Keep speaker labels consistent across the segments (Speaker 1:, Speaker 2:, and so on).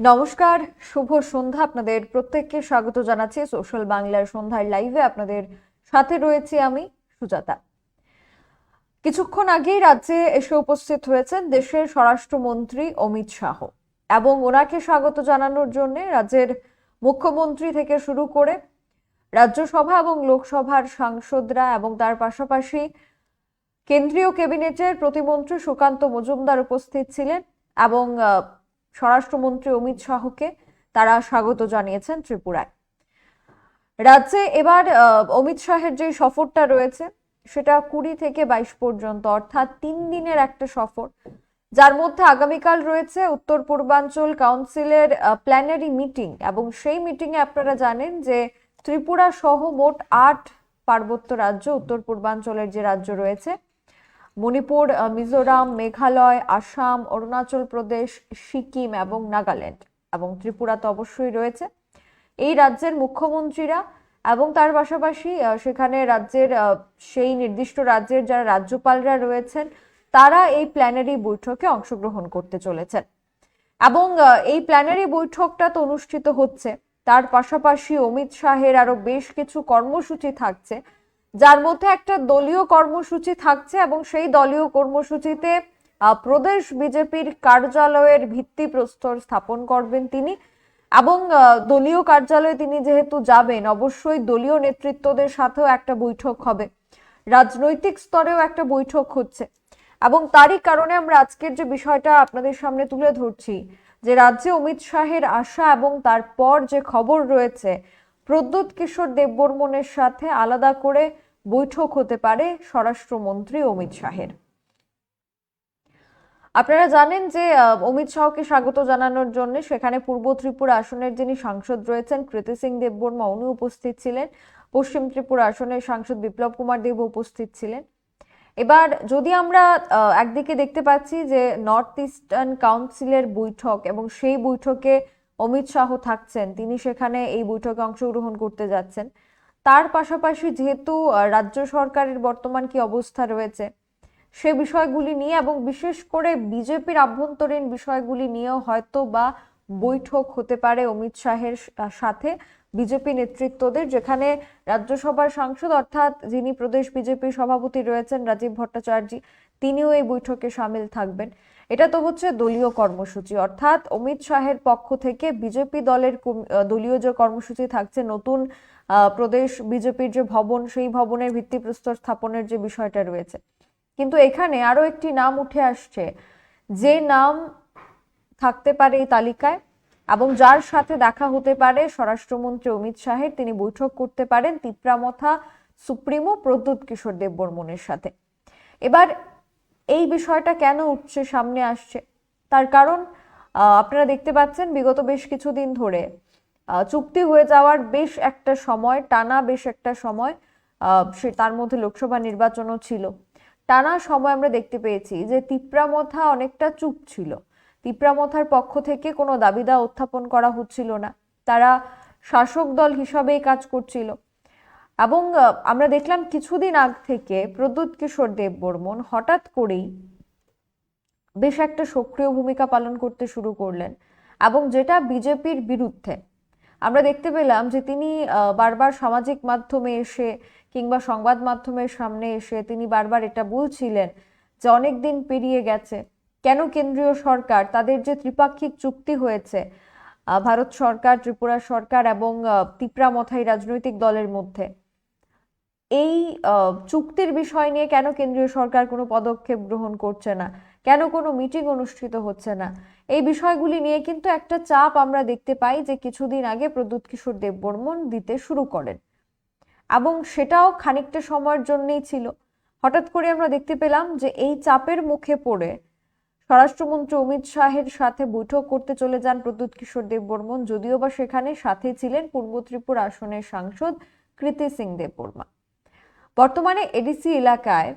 Speaker 1: নমস্কার, শুভ সন্ধ্যা আপনাদের প্রত্যেককে স্বাগত জানাচ্ছি সোশ্যাল বাংলার সন্ধ্যার লাইভে। আপনাদের সাথে রয়েছি আমি সুজাতা। কিছুক্ষণ আগেই রাজ্যে এসে উপস্থিত হয়েছেন দেশের স্বরাষ্ট্রমন্ত্রী অমিত শাহ এবং ওনাকে স্বাগত জানানোর জন্য রাজ্যের মুখ্যমন্ত্রী থেকে শুরু করে রাজ্যসভা এবং লোকসভার সাংসদরা এবং তার পাশাপাশি কেন্দ্রীয় ক্যাবিনেটের প্রতিমন্ত্রী সুকান্ত মজুমদার উপস্থিত ছিলেন এবং স্বরাষ্ট্রমন্ত্রী অমিত শাহকে তারা স্বাগত জানিয়েছেন ত্রিপুরায়। রাজ্যে এবার অমিত শাহের যে সফরটা রয়েছে, সেটা কুড়ি থেকে বাইশ পর্যন্ত, অর্থাৎ তিন দিনের একটা সফর। যার মধ্যে আগামীকাল রয়েছে উত্তর পূর্বাঞ্চল কাউন্সিলের প্ল্যানারি মিটিং এবং সেই মিটিংয়ে আপনারা জানেন যে ত্রিপুরা সহ মোট আট পার্বত্য রাজ্য উত্তর পূর্বাঞ্চলের যে রাজ্য রয়েছে মণিপুর মিজোরাম, মেঘালয়, আসাম, অরুণাচল প্রদেশ, সিকিম এবং নাগাল্যান্ড এবং ত্রিপুরা তো অবশ্যই রয়েছে। এই রাজ্যের মুখ্যমন্ত্রীরা এবং তার পাশাপাশি সেখানে রাজ্যের সেই নির্দিষ্ট রাজ্যের যারা রাজ্যপালরা রয়েছেন, তারা এই প্ল্যানারি বৈঠকে অংশগ্রহণ করতে চলেছেন। এবং এই প্ল্যানারি বৈঠকটা তো অনুষ্ঠিত হচ্ছে। তার পাশাপাশি অমিত শাহের আরও বেশ কিছু কর্মসূচি থাকছে। যার মধ্যে একটা দলীয় কর্মসূচি থাকছে এবং সেই দলীয় কর্মসূচিতে প্রদেশ বিজেপির কার্যালয়ের ভিত্তিপ্রস্তর স্থাপন করবেন তিনি এবং দলীয় কার্যালয়ে তিনি যেহেতু যাবেন, অবশ্যই দলীয় নেতৃত্বদের সাথেও একটা বৈঠক হবে। রাজনৈতিক স্তরেও একটা বৈঠক হচ্ছে। এবং তারই কারণে আমরা আজকের যে বিষয়টা আপনাদের সামনে তুলে ধরছি, যে রাজ্যে অমিত শাহের আশা এবং তারপর যে খবর রয়েছে, প্রদ্যুৎ কিশোর দেববর্মনের সাথে আলাদা করে বৈঠক হতে পারে স্বরাষ্ট্রমন্ত্রী অমিত শাহের। আপনারা জানেন যে অমিত শাহকে স্বাগত জানানোর জন্য সেখানে পূর্ব ত্রিপুরা আসনের যিনি সাংসদ রয়েছেন কৃতি সিং দেববর্মা, উনি উপস্থিত ছিলেন। পশ্চিম ত্রিপুরা আসনের সাংসদ বিপ্লব কুমার দেব উপস্থিত ছিলেন। এবার যদি আমরা একদিকে দেখতে পাচ্ছি যে নর্থ ইস্টার্ন কাউন্সিলের বৈঠক এবং সেই বৈঠকে অমিত শাহ থাকছেন, তিনি সেখানে এই বৈঠকে অংশগ্রহণ করতে যাচ্ছেন। তার পাশাপাশি যেহেতু রাজ্য সরকারের বর্তমান কি অবস্থা রয়েছে, সে বিষয়গুলি নিয়ে এবং বিশেষ করে বিজেপির আভ্যন্তরীণ বিষয়গুলি নিয়েও হয়তো বা বৈঠক হতে পারে অমিত শাহের সাথে বিজেপি নেতৃত্বদের, যেখানে রাজ্যসভার সাংসদ অর্থাৎ যিনি প্রদেশ বিজেপির সভাপতি রয়েছেন রাজীব ভট্টাচার্য, তিনিও এই বৈঠকে সামিল থাকবেন। এটা তো হচ্ছে দলীয় কর্মসূচি। অর্থাৎ অমিত শাহের পক্ষ থেকে বিজেপি দলের দলীয় যে কর্মসূচি থাকছে, নতুন প্রদেশ বিজেপির যে ভবন, সেই ভবনের ভিত্তিপ্রস্তর স্থাপনের যে বিষয়টা রয়েছে। কিন্তু এখানে আরও একটি নাম উঠে আসছে, যে নাম থাকতে পারে এই তালিকায় এবং যার সাথে দেখা হতে পারে স্বরাষ্ট্রমন্ত্রী অমিত শাহের, তিনি বৈঠক করতে পারেন তিপ্রামথা সুপ্রিমো প্রদ্যুৎ কিশোর দেববর্মনের সাথে। এবার এই বিষয়টা কেন উঠছে, সামনে আসছে? তার কারণ আপনারা দেখতে পাচ্ছেন বিগত বেশ কিছুদিন ধরে চুক্তি হয়ে যাওয়ার বেশ একটা সময়, টানা বেশ একটা সময় সে তার মধ্যে লোকসভা নির্বাচনও ছিল। টানা সময় আমরা দেখতে পেয়েছি যে তিপ্রামথা অনেকটা চুপ ছিল। তিপ্রামথার পক্ষ থেকে কোনো দাবিদা উত্থাপন করা হচ্ছিল না। তারা শাসক দল হিসাবেই কাজ করছিল। এবং আমরা দেখলাম কিছুদিন আগ থেকে প্রদ্যুৎ কিশোর দেববর্মন হঠাৎ করেই বেশ একটা সক্রিয় ভূমিকা পালন করতে শুরু করলেন এবং যেটা বিজেপির বিরুদ্ধে। আমরা দেখতে পেলাম যে তিনি বারবার সামাজিক মাধ্যমে এসে কিংবা সংবাদ মাধ্যমের সামনে এসে তিনি বারবার এটা বলছিলেন যে অনেক দিন পেরিয়ে গেছে। কেন কেন্দ্রীয় সরকার তাদের যে ত্রিপাক্ষিক চুক্তি হয়েছে ভারত সরকার ত্রিপুরা সরকার এবং আহ, তিপ্রামথাই রাজনৈতিক দলের মধ্যে এই চুক্তির বিষয় নিয়ে কেন কেন্দ্রীয় সরকার কোনো পদক্ষেপ গ্রহণ করছে না? কেন কোনো মিটিং অনুষ্ঠিত হচ্ছে না? এই বিষয়গুলি নিয়ে কিন্তু একটা চাপ আমরা দেখতে পাই যে কিছুদিন আগে প্রদ্যুৎ কিশোর দেববর্মন দিতে শুরু করেন। এবং সেটাও খানিকটা সময়ের জন্যই ছিল। হঠাৎ করে আমরা দেখতে পেলাম যে এই চাপের মুখে পড়ে স্বরাষ্ট্রমন্ত্রী অমিত শাহের সাথে বৈঠক করতে চলে যান প্রদ্যুৎ কিশোর দেববর্মন, যদিও বা সেখানে সাথে ছিলেন পূর্ব ত্রিপুরা আসনের সাংসদ কৃতি সিং দেববর্মা। বর্তমানে এডিসি এলাকায়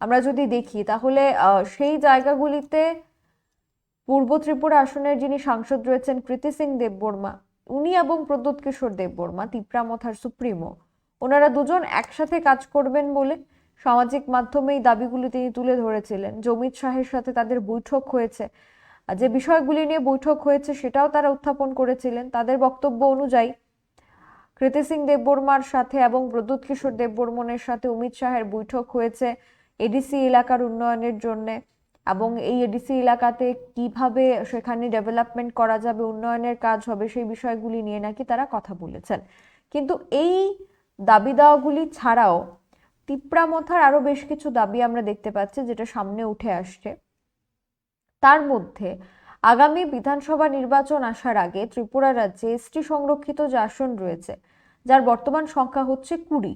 Speaker 1: আমরা যদি দেখি, তাহলে সেই জায়গাগুলিতে পূর্ব ত্রিপুরা আসনের যিনি সাংসদ রয়েছেন কৃতি সিং দেববর্মা, উনি এবং প্রদ্যুৎ কিশোর দেববর্মা তিপ্রামথার সুপ্রিমো, ওনারা দুজন একসাথে কাজ করবেন বলে সামাজিক মাধ্যমে এই দাবিগুলি তিনি তুলে ধরেছিলেন। যে অমিত শাহের সাথে তাদের বৈঠক হয়েছে। যে বিষয়গুলি নিয়ে বৈঠক হয়েছে, সেটাও তারা উত্থাপন করেছিলেন। তাদের বক্তব্য অনুযায়ী কৃতি সিং দেববর্মার সাথে এবং প্রদ্যুৎ কিশোর দেববর্মনের সাথে অমিত শাহের বৈঠক হয়েছে এডিসি এলাকার উন্নয়নের জন্য। এবং এই এডিসি এলাকাতে কীভাবে সেখানে ডেভেলপমেন্ট করা যাবে, উন্নয়নের কাজ হবে সেই বিষয়গুলি নিয়ে নাকি তারা কথা বলেছেন। কিন্তু এই দাবি দাওয়াগুলি ছাড়াও তিপ্রামথার আরও বেশ কিছু দাবি আমরা দেখতে পাচ্ছি যেটা সামনে উঠে আসছে। তার মধ্যে আগামী বিধানসভা নির্বাচন আসার আগে ত্রিপুরা রাজ্যে এসটি সংরক্ষিত যে আসন রয়েছে, যার বর্তমান সংখ্যা হচ্ছে কুড়ি।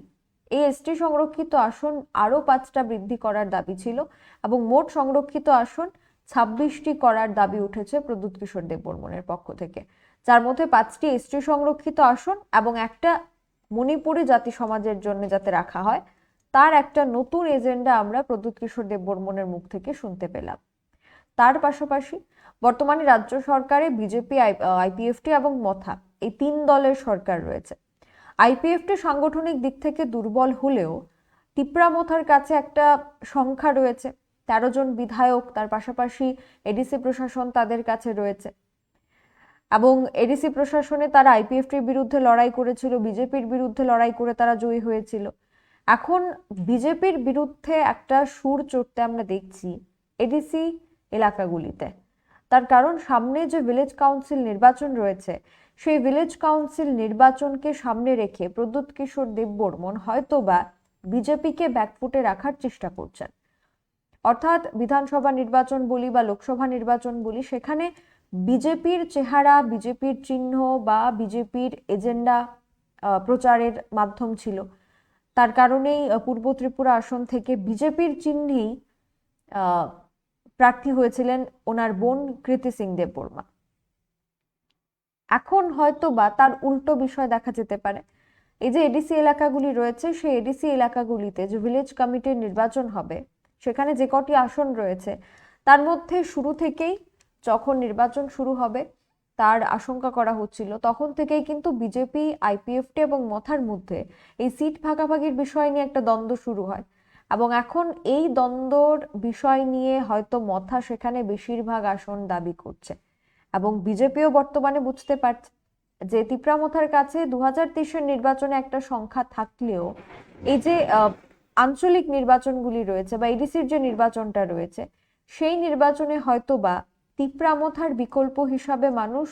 Speaker 1: এই এসটি সংরক্ষিত আসন আরও পাঁচটা বৃদ্ধি করার দাবি ছিল এবং মোট সংরক্ষিত আসন ছাব্বিশটি করার দাবি উঠেছে প্রদ্যুৎ কিশোর দেববর্মনের পক্ষ থেকে। যার মধ্যে পাঁচটি এসটি সংরক্ষিত আসন এবং একটা মণিপুরি জাতি সমাজের জন্য যাতে রাখা হয়, তার একটা নতুন এজেন্ডা আমরা প্রদ্যুৎ কিশোর দেববর্মনের মুখ থেকে শুনতে পেলাম। তার পাশাপাশি বর্তমানে রাজ্য সরকারে, বিজেপি আইপিএফটি এবং মথা এই তিন দলের সরকার রয়েছে। আইপিএফটি সাংগঠনিক দিক থেকে দুর্বল হলেও তিপ্রা মথার কাছে একটা সংখ্যা রয়েছে। তেরো জন বিধায়ক, তার পাশাপাশি এডিসি প্রশাসন তাদের কাছে রয়েছে। এবং এডিসি প্রশাসনে তারা আইপিএফটির বিরুদ্ধে লড়াই করেছিল, বিজেপির বিরুদ্ধে লড়াই করে তারা জয়ী হয়েছিল। এখন বিজেপির বিরুদ্ধে একটা সুর চড়তে আমরা দেখছি এডিসি এলাকাগুলিতে। তার কারণ সামনে যে ভিলেজ কাউন্সিল নির্বাচন রয়েছে, সেই ভিলেজ কাউন্সিল নির্বাচনকে সামনে রেখে প্রদ্যুৎ কিশোর দেববর্মন হয়তো বা বিজেপিকে ব্যাকফুটে রাখার চেষ্টা করছেন। অর্থাৎ বিধানসভা নির্বাচন বলি বা লোকসভা নির্বাচন বলি, সেখানে বিজেপির চেহারা, বিজেপির চিহ্ন বা বিজেপির এজেন্ডা প্রচারের মাধ্যম ছিল। তার কারণেই পূর্ব ত্রিপুরা আসন থেকে বিজেপির চিহ্নেই প্রার্থী হয়েছিলেন ওনার বোন কৃতি সিং দেব বর্মা এখন হয়তো বা তার উল্টো বিষয় দেখা যেতে পারে। এই যে এডিসি এলাকাগুলি রয়েছে, সেই এডিসি এলাকাগুলিতে যে ভিলেজ কমিটির নির্বাচন হবে, সেখানে যে কটি আসন রয়েছে, তার মধ্যে শুরু থেকেই যখন নির্বাচন শুরু হবে, তার আশঙ্কা করা হচ্ছিল, তখন থেকেই কিন্তু বিজেপি আইপিএফটি এবং মথার মধ্যে এই সিট ভাগাভাগির বিষয় নিয়ে একটা দ্বন্দ্ব শুরু হয়। এবং এখন এই দ্বন্দ্বর বিষয় নিয়ে হয়তো মথা সেখানে বেশিরভাগ আসন দাবি করছে। এবং বিজেপিও বর্তমানে বুঝতে পারছে যে তিপ্রামথার কাছে দু হাজার তেইশের নির্বাচনে একটা সংখ্যা থাকলেও এই যে আঞ্চলিক নির্বাচনগুলি রয়েছে বা এডিসির যে নির্বাচনটা রয়েছে, সেই নির্বাচনে হয়তোবা তিপ্রামথার বিকল্প হিসাবে মানুষ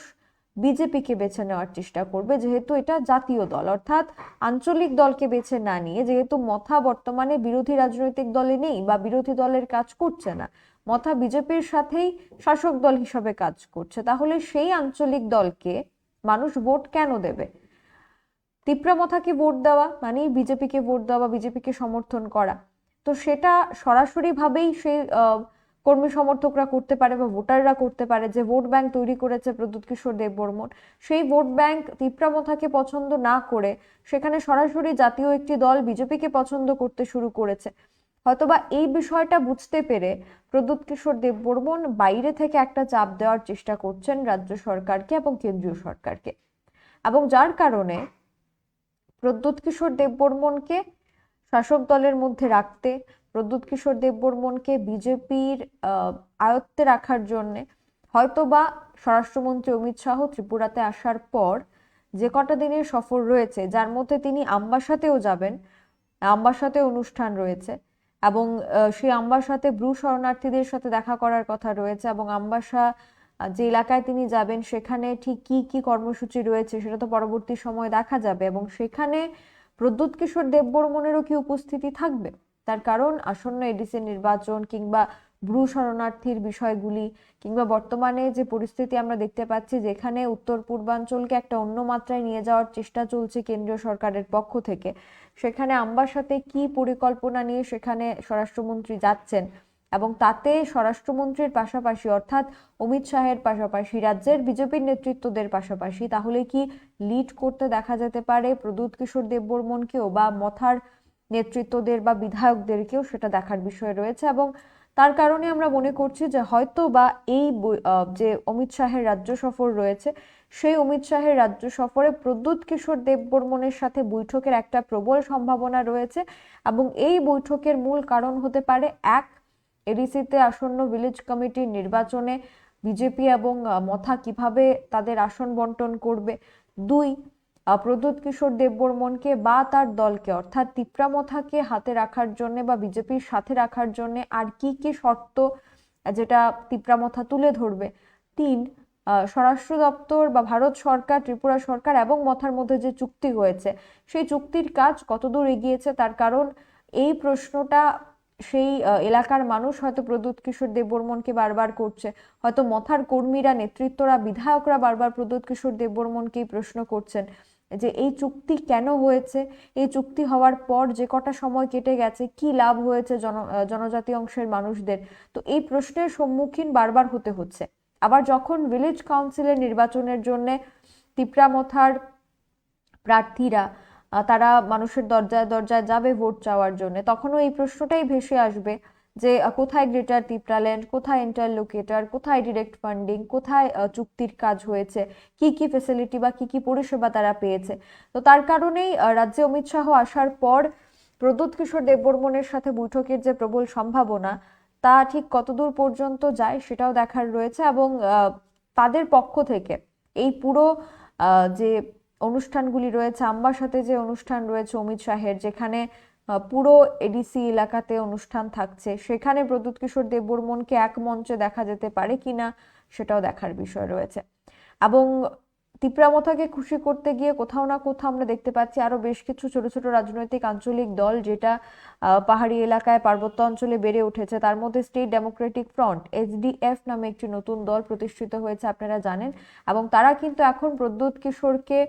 Speaker 1: বিজেপিকে বেছে নেওয়ার চেষ্টা করবে, যেহেতু এটা জাতীয় দল। অর্থাৎ আঞ্চলিক দলকে বেছে না নিয়ে, যেহেতু মথা বর্তমানে বিরোধী রাজনৈতিক দলে নেই বা বিরোধী দলের কাজ করছে না, মথা বিজেপির সাথেই শাসক দল হিসাবে কাজ করছে, তাহলে সেই আঞ্চলিক দলকে মানুষ ভোট কেন দেবে? তিপ্রা মথাকে ভোট দেওয়া মানে বিজেপিকে ভোট দেওয়া বিজেপিকে সমর্থন করা। তো সেটা সরাসরি ভাবেই সেই কর্মী সমর্থকরা করতে পারে বা ভোটাররা করতে পারে, যে ভোট ব্যাংক তৈরি করেছে প্রদ্যুৎ কিশোর দেববর্মন, সেই ভোট ব্যাংক তিপ্রামথাকে পছন্দ না করে সেখানে সরাসরি জাতীয় একটি দল বিজেপিকে পছন্দ করতে শুরু করেছে। হয়তোবা এই বিষয়টা বুঝতে পেরে প্রদ্যুৎ কিশোর দেববর্মন বাইরে থেকে একটা চাপ দেওয়ার চেষ্টা করছেন রাজ্য সরকারকে এবং কেন্দ্রীয় সরকারকে। এবং যার কারণে প্রদ্যুৎ কিশোর দেববর্মনকে শাসক দলের মধ্যে রাখতে প্রদ্যুৎ কিশোর দেববর্মনকে বিজেপির আয়ত্তে রাখার জন্য। হয়তোবা স্বরাষ্ট্রমন্ত্রী অমিত শাহ ত্রিপুরাতে আসার পর যে কটা দিনের সফর রয়েছে, যার মধ্যে তিনি আম্বাসাতেও যাবেন, আম্বাসাতে অনুষ্ঠান রয়েছে এবং সেই আম্বাসাতে ব্রু শরণার্থীদের সাথে দেখা করার কথা রয়েছে এবং আম্বাসা যে এলাকায় তিনি যাবেন, সেখানে ঠিক কি কি কর্মসূচি রয়েছে সেটা তো পরবর্তী সময়ে দেখা যাবে এবং সেখানে প্রদ্যুৎ কিশোর দেববর্মনেরও কি উপস্থিতি থাকবে? তার কারণ, আসন্ন এডিসি নির্বাচন কিংবা ব্রু শরণার্থীর বিষয়গুলি, কিংবা বর্তমানে যে পরিস্থিতি আমরা দেখতে পাচ্ছি যেখানে উত্তর পূর্বাঞ্চলকে একটা অন্য মাত্রায় নিয়ে যাওয়ার চেষ্টা চলছে কেন্দ্রীয় সরকারের পক্ষ থেকে। সেখানে আম্বাসাতে কি পরিকল্পনা নিয়ে সেখানে স্বরাষ্ট্রমন্ত্রী যাচ্ছেন এবং তাতে স্বরাষ্ট্রমন্ত্রীর পাশাপাশি অর্থাৎ অমিত শাহের পাশাপাশি রাজ্যের বিজেপির নেতৃত্বদের পাশাপাশি তাহলে কি লিড করতে দেখা যেতে পারে? প্রদ্যুৎ কিশোর দেববর্মনকেও বা মথার নেতৃত্বদের বা বিধায়কদেরকেও সেটা দেখার বিষয় রয়েছে এবং তার কারণে আমরা মনে করছি যে হয়তো বা এই যে অমিত শাহের রাজ্য সফর রয়েছে, সেই অমিত শাহের রাজ্য সফরে প্রদ্যুৎ কিশোর দেববর্মনের সাথে বৈঠকের একটা প্রবল সম্ভাবনা রয়েছে এবং এই বৈঠকের মূল কারণ হতে পারে এক, এডিসিতে আসন্ন ভিলেজ কমিটির নির্বাচনে বিজেপি এবং মথা কীভাবে তাদের আসন বন্টন করবে, দুই প্রদ্যুৎ কিশোর দেববর্মনকে বা তার দলকে, অর্থাৎ তিপ্রামথাকে হাতে রাখার জন্য বা বিজেপির সাথে রাখার জন্য আর কি কি শর্ত, যেটা তিপ্রামথা তুলে ধরবে? তিন স্বরাষ্ট্র দপ্তর বা ভারত সরকার, ত্রিপুরা সরকার এবং মথার মধ্যে যে চুক্তি হয়েছে, সেই চুক্তির কাজ কতদূর এগিয়েছে তার কারণ এই প্রশ্নটা সেই এলাকার মানুষ হয়তো প্রদ্যুৎ কিশোর দেববর্মনকে বারবার করছে। হয়তো মথার কর্মীরা, নেতৃত্বরা, বিধায়করা বারবার প্রদ্যুৎ কিশোর দেববর্মনকেই প্রশ্ন করছেন। যে এই চুক্তি কেন হয়েছে, এই চুক্তি হওয়ার পর যে কটা সময় কেটে গেছে, কি লাভ হয়েছে জন জনজাতি অংশের মানুষদের? তো এই প্রশ্নের সম্মুখীন বারবার হতে হচ্ছে। আবার যখন ভিলেজ কাউন্সিলের নির্বাচনের জন্য তিপ্রামথার প্রার্থীরা তারা মানুষের দরজায় দরজায় যাবে ভোট চাওয়ার জন্য, তখনও এই প্রশ্নটাই ভেসে আসবে। যে কোথায় গ্রেটার তিপ্রাল্যান্ড কোথায় ইন্টারলোকেটর কোথায় ডিরেক্ট ফান্ডিং কোথায় চুক্তির কাজ হয়েছে, কি কি ফেসিলিটি বা কি কি পরিষেবা তারা পেয়েছে। তো তার কারণেই রাজ্যে অমিত শাহ আসার পর প্রদ্যুৎ কিশোর দেববর্মনের সাথে বৈঠকের যে প্রবল সম্ভাবনা, তা ঠিক কতদূর পর্যন্ত যায় সেটাও দেখার রয়েছে এবং তাদের পক্ষ থেকে এই পুরো যে অনুষ্ঠানগুলি রয়েছে আম্বাসাতে যে অনুষ্ঠান রয়েছে অমিত শাহের, যেখানে পুরো এডিসি এলাকাতে অনুষ্ঠান থাকছে। সেখানে প্রদ্যুৎ কিশোর দেববর্মনকে এক মঞ্চে দেখা যেতে পারে কিনা সেটাও দেখার বিষয় রয়েছে। এবং তিপ্রামথাকে খুশি করতে গিয়ে কোথাও না কোথাও আমরা দেখতে পাচ্ছি আরও বেশ কিছু ছোট ছোট রাজনৈতিক আঞ্চলিক দল যেটা পাহাড়ি এলাকায় পার্বত্য অঞ্চলে বেড়ে উঠেছে। তার মধ্যে স্টেট ডেমোক্রেটিক ফ্রন্ট এসডিএফ নামে একটি নতুন দল প্রতিষ্ঠিত হয়েছে, আপনারা জানেন। এবং তারা কিন্তু এখন প্রদ্যুৎ কিশোরকে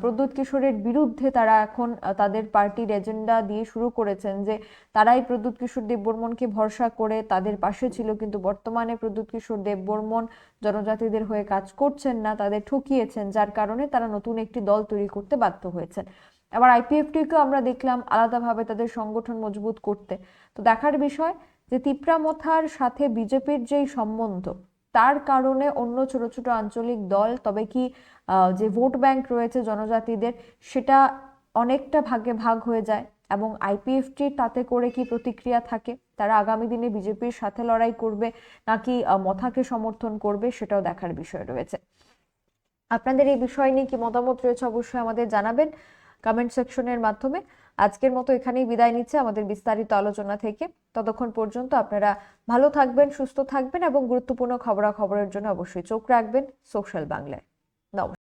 Speaker 1: প্রদ্যুৎ কিশোরের বিরুদ্ধে তারা এখন তাদের পার্টির এজেন্ডা দিয়ে শুরু করেছেন যে তারাই প্রদ্যুৎ কিশোর দেববর্মনকে ভরসা করে তাদের পাশে ছিল, কিন্তু বর্তমানে প্রদ্যুৎ কিশোর দেববর্মন জনজাতিদের হয়ে কাজ করছেন না, তাদের ঠকিয়েছেন, যার কারণে তারা নতুন একটি দল তৈরি করতে বাধ্য হয়েছেন। আবার আইপিএফটিকেও আমরা দেখলাম আলাদাভাবে তাদের সংগঠন মজবুত করতে। তো দেখার বিষয় যে তিপ্রামথার সাথে বিজেপির যেই সম্বন্ধ তার কারণে অন্য ছোট ছোট আঞ্চলিক দল, তবে কি যে ভোট ব্যাংক রয়েছে জনজাতিদের, সেটা অনেকটা ভাগে ভাগ হয়ে যায় এবং আইপিএফটি তাতে করে কি প্রতিক্রিয়া থাকে? তারা আগামী দিনে বিজেপির সাথে লড়াই করবে নাকি মথাকে সমর্থন করবে সেটাও দেখার বিষয় রয়েছে। আপনাদের এই বিষয় নিয়ে কি মতামত রয়েছে অবশ্যই আমাদের জানাবেন কমেন্ট সেকশনের মাধ্যমে। আজকের মতো এখানেই বিদায় নিচ্ছে আমাদের বিস্তারিত আলোচনা থেকে। ততক্ষণ পর্যন্ত আপনারা ভালো থাকবেন, সুস্থ থাকবেন এবং গুরুত্বপূর্ণ খবরাখবরের জন্য অবশ্যই চোখ রাখবেন সোশ্যাল বাংলায়। নমস্কার।